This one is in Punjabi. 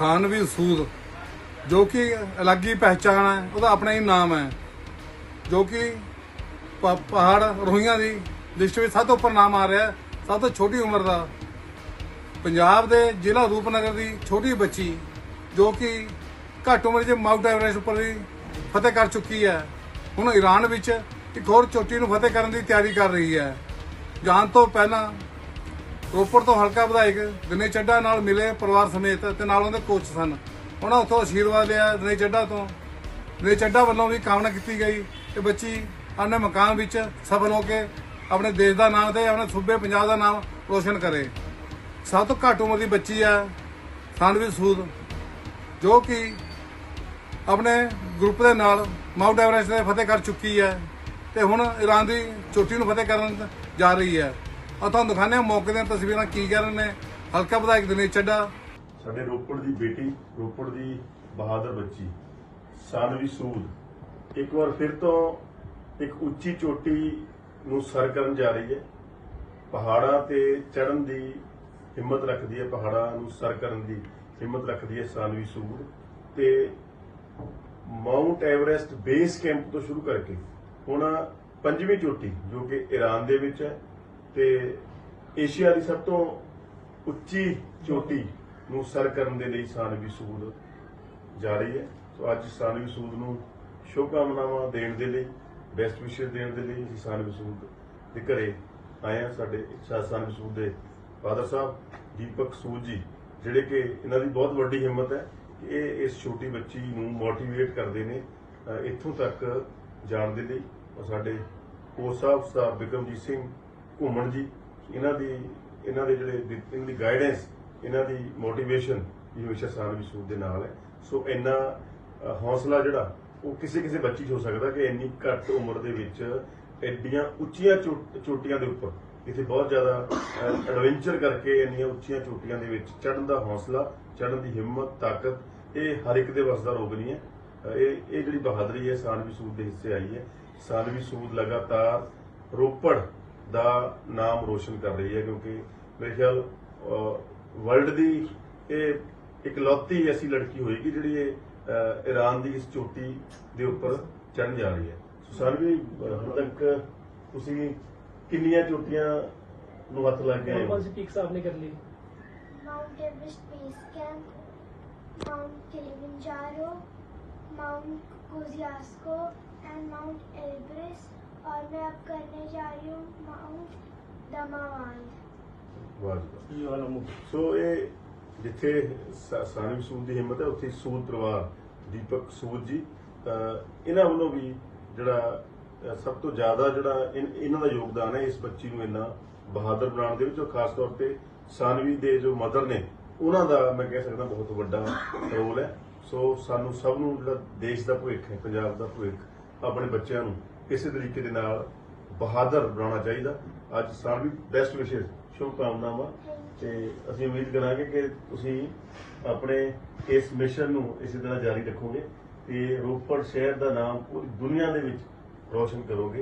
ਸਾਨਵੀ ਸੂਦ, ਜੋ ਕਿ ਅਲੱਗ ਹੀ ਪਹਿਚਾਣ ਹੈ, ਉਹਦਾ ਆਪਣਾ ਹੀ ਨਾਮ ਹੈ। ਜੋ ਕਿ ਪਹਾੜ ਰੋਹੀਆਂ ਦੀ ਲਿਸਟ ਵਿੱਚ ਸਭ ਤੋਂ ਉੱਪਰ ਨਾਮ ਆ ਰਿਹਾ ਸਭ ਤੋਂ ਛੋਟੀ ਉਮਰ ਦਾ। ਪੰਜਾਬ ਦੇ ਜ਼ਿਲ੍ਹਾ ਰੂਪਨਗਰ ਦੀ ਛੋਟੀ ਬੱਚੀ, ਜੋ ਕਿ ਘੱਟ ਉਮਰ 'ਚ ਮਾਊਂਟ ਐਵਰੈਸਟ ਉੱਪਰ ਵੀ ਫਤਿਹ ਕਰ ਚੁੱਕੀ ਹੈ। ਹੁਣ ਈਰਾਨ ਵਿੱਚ ਇੱਕ ਹੋਰ ਚੋਟੀ ਨੂੰ ਫਤਿਹ ਕਰਨ ਦੀ ਤਿਆਰੀ ਕਰ ਰਹੀ ਹੈ। ਜਾਣ ਤੋਂ ਪਹਿਲਾਂ ਰੋਪੜ ਤੋਂ ਹਲਕਾ ਵਿਧਾਇਕ ਦਿਨੇਸ਼ ਚੱਡਾ ਨਾਲ ਮਿਲੇ ਪਰਿਵਾਰ ਸਮੇਤ ਤੇ ਨਾਲ ਉਹਦੇ ਕੋਚ ਸਨ। ਉਹਨਾਂ ਉੱਥੋਂ ਆਸ਼ੀਰਵਾਦ ਲਿਆ ਦਿਨੇਸ਼ ਚੱਡਾ ਤੋਂ। ਦਿਨੇਸ਼ ਚੱਡਾ ਵੱਲੋਂ ਵੀ ਕਾਮਨਾ ਕੀਤੀ ਗਈ ਕਿ ਬੱਚੀ ਆਪਣੇ ਮਕਾਨ ਵਿੱਚ ਸਫਲ ਹੋ ਕੇ ਆਪਣੇ ਦੇਸ਼ ਦਾ ਨਾਮ ਤੇ ਆਪਣੇ ਸੂਬੇ ਪੰਜਾਬ ਦਾ ਨਾਮ ਰੋਸ਼ਨ ਕਰੇ। ਸਭ ਤੋਂ ਘੱਟ ਉਮਰ ਦੀ ਬੱਚੀ ਹੈ ਸਾਨਵੀ ਸੂਦ, ਜੋ ਕਿ ਆਪਣੇ ਗਰੁੱਪ ਦੇ ਨਾਲ ਮਾਊਂਟ ਐਵਰੈਸਟ ਤੇ ਫਤਿਹ ਕਰ ਚੁੱਕੀ ਹੈ ਤੇ ਹੁਣ ਈਰਾਨ ਦੀ ਚੋਟੀ ਨੂੰ ਫਤਿਹ ਕਰਨ ਜਾ ਰਹੀ ਹੈ। ਆ ਤੁਹਾਨੂੰ ਦਿਖਾਉਂਦੇ ਹਾਂ ਮੌਕੇ ਦੀਆਂ ਤਸਵੀਰਾਂ ਕੀ ਕਰ ਰਹੇ ਨੇ। ਹਲਕਾ ਵਿਧਾਇਕ ਦਿਨੇਸ਼ ਚੱਡਾ ਸਾਡੇ ਰੋਪੜ ਦੀ ਬੇਟੀ, ਰੋਪੜ ਦੀ ਬਹਾਦਰ ਬੱਚੀ, ਸਾਨਵੀ ਸੂਦ। ਇੱਕ ਵਾਰ ਫਿਰ ਤੋਂ ਇੱਕ ਉੱਚੀ ਚੋਟੀ ਨੂੰ ਸਰ ਕਰਨ ਜਾ ਰਹੀ ਹੈ। ਪਹਾੜਾਂ ਤੇ ਚੜ੍ਹਨ ਦੀ ਹਿੰਮਤ ਰੱਖਦੀ ਹੈ, ਪਹਾੜਾਂ ਨੂੰ ਸਰ ਕਰਨ ਦੀ ਹਿੰਮਤ ਰੱਖਦੀ ਹੈ ਸਾਨਵੀ ਸੂਦ ਤੇ ਮਾਊਂਟ ਐਵਰੈਸਟ ਬੇਸ ਕੈਂਪ ਤੋਂ ਸ਼ੁਰੂ ਕਰਕੇ ਹੁਣ ਪੰਜਵੀਂ ਚੋਟੀ ਜੋ ਕਿ ਈਰਾਨ ਦੇ ਵਿੱਚ ਹੈ ਤੇ ਏਸ਼ੀਆ ਦੀ ਸਭ ਤੋਂ ਉੱਚੀ ਚੋਟੀ ਨੂੰ ਸਰ ਕਰਨ ਦੇ ਲਈ ਸਾਨਵੀ ਸੂਦ ਜਾ ਰਹੀ ਹੈ। ਸੋ ਅੱਜ ਸਾਨਵੀ ਸੂਦ ਨੂੰ ਸ਼ੁਭਕਾਮਨਾਵਾਂ ਦੇਣ ਦੇ ਲਈ ਬੈਸਟ ਵਿਸ਼ੇਸ ਦੇਣ ਦੇ ਲਈ ਅਸੀਂ ਸਾਨਵੀ ਸੂਦ ਦੇ ਘਰੇ ਆਏ ਹਾਂ। ਸਾਡੇ ਸਾਨਵੀ ਸੂਦ ਦੇ ਫਾਦਰ ਸਾਹਿਬ ਦੀਪਕ ਸੂਦ ਜੀ, ਜਿਹੜੇ ਕਿ ਇਹਨਾਂ ਦੀ ਬਹੁਤ ਵੱਡੀ ਹਿੰਮਤ ਹੈ ਕਿ ਇਹ ਇਸ ਛੋਟੀ ਬੱਚੀ ਨੂੰ ਮੋਟੀਵੇਟ ਕਰਦੇ ਨੇ ਇੱਥੋਂ ਤੱਕ ਜਾਣ ਦੇ ਲਈ। ਔਰ ਸਾਡੇ ਕੋਚ ਸਾਹਿਬ ਸਾਹਿਬ ਬਿਕਰਮਜੀਤ ਸਿੰਘ ਘੁੰਮਣ ਜੀ ਇਹਨਾਂ ਦੀ ਇਹਨਾਂ ਦੇ ਜਿਹੜੇ ਇਹਨਾਂ ਦੀ ਗਾਈਡੈਂਸ ਇਹਨਾਂ ਦੀ ਮੋਟੀਵੇਸ਼ਨ ਵੀ ਹਮੇਸ਼ਾ ਸਾਨਵੀ ਸੂਦ ਦੇ ਨਾਲ ਹੈ। ਸੋ ਇੰਨਾ ਅ, ਹੌਸਲਾ ਜਿਹੜਾ ਉਹ ਕਿਸੇ ਕਿਸੇ ਬੱਚੀ 'ਚ ਹੋ ਸਕਦਾ ਕਿ ਇੰਨੀ ਘੱਟ ਉਮਰ ਦੇ ਵਿੱਚ ਐਡੀਆਂ ਉੱਚੀਆਂ ਚੋ- ਚੋਟੀਆਂ ਦੇ ਉੱਪਰ ਇੱਥੇ ਬਹੁਤ ਜ਼ਿਆਦਾ ਐਡਵੈਂਚਰ ਕਰਕੇ ਇੰਨੀਆਂ ਉੱਚੀਆਂ ਚੋਟੀਆਂ ਦੇ ਵਿੱਚ ਚੜ੍ਹਨ ਦਾ ਹੌਸਲਾ ਚੜਨ ਦੀ ਹਿੰਮਤ ਤਾਕਤ ਇਹ ਹਰ ਇੱਕ ਦੇ ਵੱਸ ਦਾ ਰੋਗ ਨਹੀਂ ਹੈ। ਇਹ ਇਹ ਜਿਹੜੀ ਬਹਾਦਰੀ ਹੈ ਸਾਨਵੀ ਸੂਦ ਦੇ ਹਿੱਸੇ ਆਈ ਹੈ। ਸਾਨਵੀ ਸੂਦ ਲਗਾਤਾਰ ਰੋਪੜ ਦਾ ਨਾਮ ਰੋਸ਼ਨ ਕਰ ਰਹੀ ਹੈ ਕਿਉਂਕਿ ਮੇਰੇ ਖਿਆਲ ਵਰਲਡ ਦੀ ਇਹ ਇਕਲੌਤੀ ਐਸੀ ਲੜਕੀ ਹੋਏਗੀ ਜਿਹੜੀ ਇਹ ਈਰਾਨ ਦੀ ਇਸ ਚੋਟੀ ਦੇ ਉੱਪਰ ਚੜ੍ਹਨ ਜਾ ਰਹੀ ਹੈ। ਸੋ ਸਰ ਵੀ ਹੁਣ ਤੱਕ ਤੁਸੀਂ ਕਿੰਨੀਆਂ ਚੋਟੀਆਂ ਨੂੰ ਹੱਥ ਲੱਗ ਗਏ ਕੌਣ ਸੀ ਪੀਕ ਸਾਹਿਬ ਨੇ ਕਰ ਲਈ। Mount Kosciuszko and Mount Elbrus और मैं अब करने जा रही हूँ माउंट दमावान ਵਾਹ ਜੀ ਵਾਹ। ਸੋ ਇਹ ਜਿੱਥੇ ਸਾ- ਸਾਨਵੀ ਸੂਦ ਦੀ ਹਿੰਮਤ ਹੈ ਉੱਥੇ ਸੂਦ ਪਰਿਵਾਰ ਦੀਪਕ ਸੂਦ ਜੀ ਅਹ ਇਹਨਾਂ ਵੱਲੋਂ ਵੀ ਜਿਹੜਾ ਅਹ ਸਭ ਤੋਂ ਜ਼ਿਆਦਾ ਜਿਹੜਾ ਇਨ- ਇਹਨਾਂ ਦਾ ਯੋਗਦਾਨ ਹੈ ਇਸ ਬੱਚੀ ਨੂੰ ਇੰਨਾ ਬਹਾਦਰ ਬਣਾਉਣ ਦੇ ਵਿੱਚ ਔਰ ਖਾਸ ਤੌਰ ਤੇ ਸਾਨਵੀ ਦੇ ਜੋ ਮਦਰ ਨੇ ਉਹਨਾਂ ਦਾ ਮੈਂ ਕਹਿ ਸਕਦਾ ਬਹੁਤ ਵੱਡਾ ਰੋਲ ਹੈ ਸੋ ਸਾਨੂੰ ਸਭ ਨੂੰ ਜਿਹੜਾ ਦੇਸ਼ ਦਾ ਭਵਿੱਖ ਹੈ ਪੰਜਾਬ ਦਾ ਭਵਿੱਖ ਆਪਣੇ ਬੱਚਿਆਂ ਨੂੰ ਇਸੇ ਤਰੀਕੇ ਦੇ ਨਾਲ ਬਹਾਦਰ ਬਣਾਉਣਾ ਚਾਹੀਦਾ। ਅੱਜ ਸਾਨਵੀ ਬੈਸਟ ਵਿਸ਼ੇਸ ਸ਼ੁਭਕਾਮਨਾਵਾਂ। ਤੇ ਅਸੀਂ ਉਮੀਦ ਕਰਾਂਗੇ ਕਿ ਤੁਸੀਂ ਆਪਣੇ ਇਸ ਮਿਸ਼ਨ ਨੂੰ ਇਸੇ ਤਰ੍ਹਾਂ ਜਾਰੀ ਰੱਖੋਗੇ ਤੇ ਰੋਪੜ ਸ਼ਹਿਰ ਦਾ ਨਾਮ ਪੂਰੀ ਦੁਨੀਆ ਦੇ ਵਿੱਚ ਰੋਸ਼ਨ ਕਰੋਗੇ।